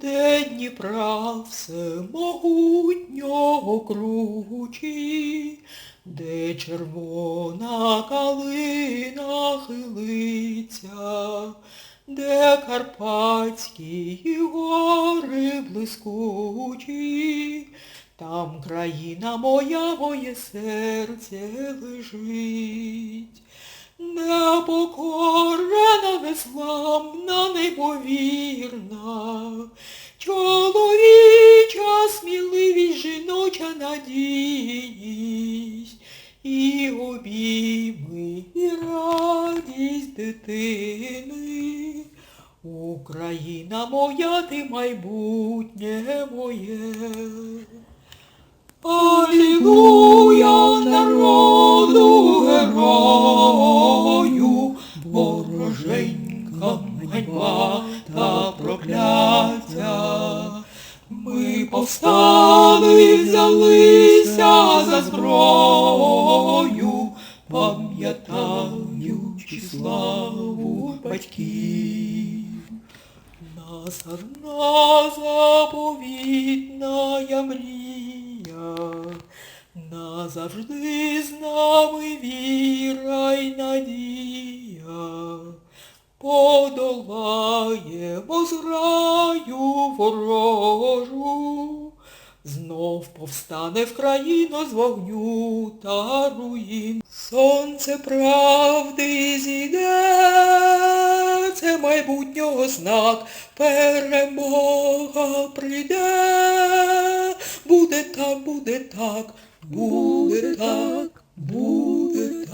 де Дніпра всемогутнього кручі, де червона калина хилиться, де Карпатські гори блискучі, там країна моя, моє серце лежить. Непокорена, незламна, неймовірна, чоловіча сміливість, жіноча надійність, і обійми, і радість дитини. Україна моя, ти майбутнє моє. Алілуя ганьба та прокляття. Ми повстали, взялися за зброю, пам'ятаючи славу батьків. Нас одна заповітна мрія, назавжди з нами віра зраю ворожу, знов повстане в країну з вогню та руїн. Сонце правди зійде, це майбутнього знак, перемога прийде, буде так, буде так, буде так, буде.